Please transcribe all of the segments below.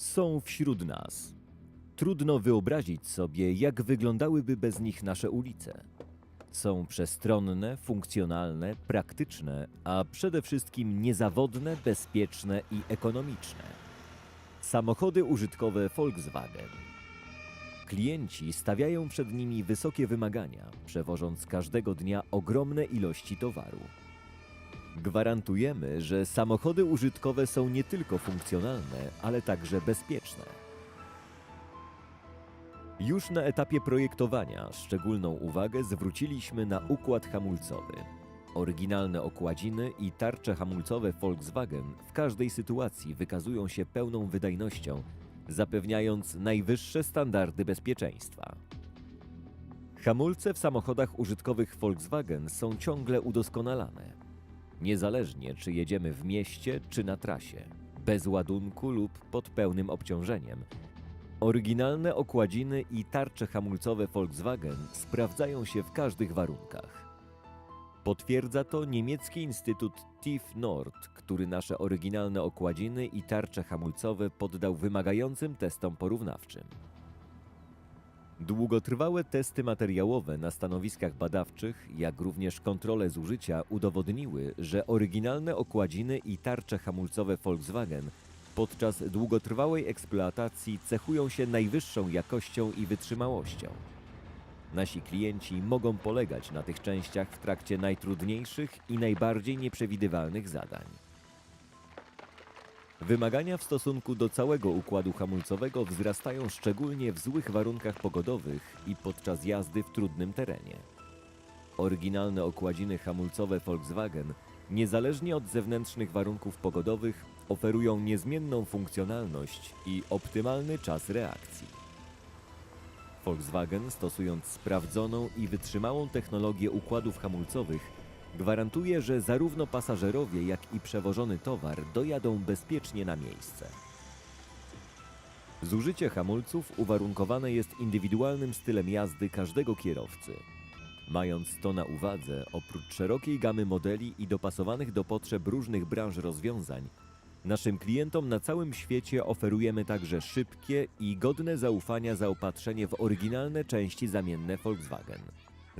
są wśród nas. Trudno wyobrazić sobie, jak wyglądałyby bez nich nasze ulice. Są przestronne, funkcjonalne, praktyczne, a przede wszystkim niezawodne, bezpieczne i ekonomiczne. Samochody użytkowe Volkswagen. Klienci stawiają przed nimi wysokie wymagania, przewożąc każdego dnia ogromne ilości towaru. Gwarantujemy, że samochody użytkowe są nie tylko funkcjonalne, ale także bezpieczne. Już na etapie projektowania szczególną uwagę zwróciliśmy na układ hamulcowy. Oryginalne okładziny i tarcze hamulcowe Volkswagen w każdej sytuacji wykazują się pełną wydajnością, zapewniając najwyższe standardy bezpieczeństwa. Hamulce w samochodach użytkowych Volkswagen są ciągle udoskonalane. Niezależnie czy jedziemy w mieście czy na trasie, bez ładunku lub pod pełnym obciążeniem, oryginalne okładziny i tarcze hamulcowe Volkswagen sprawdzają się w każdych warunkach. Potwierdza to niemiecki instytut TIF Nord, który nasze oryginalne okładziny i tarcze hamulcowe poddał wymagającym testom porównawczym. Długotrwałe testy materiałowe na stanowiskach badawczych, jak również kontrole zużycia udowodniły, że oryginalne okładziny i tarcze hamulcowe Volkswagen podczas długotrwałej eksploatacji cechują się najwyższą jakością i wytrzymałością. Nasi klienci mogą polegać na tych częściach w trakcie najtrudniejszych i najbardziej nieprzewidywalnych zadań. Wymagania w stosunku do całego układu hamulcowego wzrastają szczególnie w złych warunkach pogodowych i podczas jazdy w trudnym terenie. Oryginalne okładziny hamulcowe Volkswagen, niezależnie od zewnętrznych warunków pogodowych, oferują niezmienną funkcjonalność i optymalny czas reakcji. Volkswagen, stosując sprawdzoną i wytrzymałą technologię układów hamulcowych, gwarantuje, że zarówno pasażerowie, jak i przewożony towar dojadą bezpiecznie na miejsce. Zużycie hamulców uwarunkowane jest indywidualnym stylem jazdy każdego kierowcy. Mając to na uwadze, oprócz szerokiej gamy modeli i dopasowanych do potrzeb różnych branż rozwiązań, naszym klientom na całym świecie oferujemy także szybkie i godne zaufania zaopatrzenie w oryginalne części zamienne Volkswagen.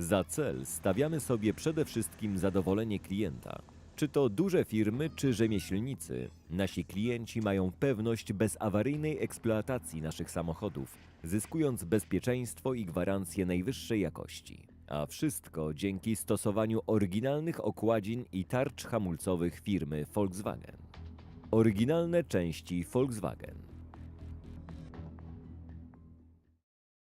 Za cel stawiamy sobie przede wszystkim zadowolenie klienta. Czy to duże firmy, czy rzemieślnicy, nasi klienci mają pewność bezawaryjnej eksploatacji naszych samochodów, zyskując bezpieczeństwo i gwarancję najwyższej jakości. A wszystko dzięki stosowaniu oryginalnych okładzin i tarcz hamulcowych firmy Volkswagen. Oryginalne części Volkswagen.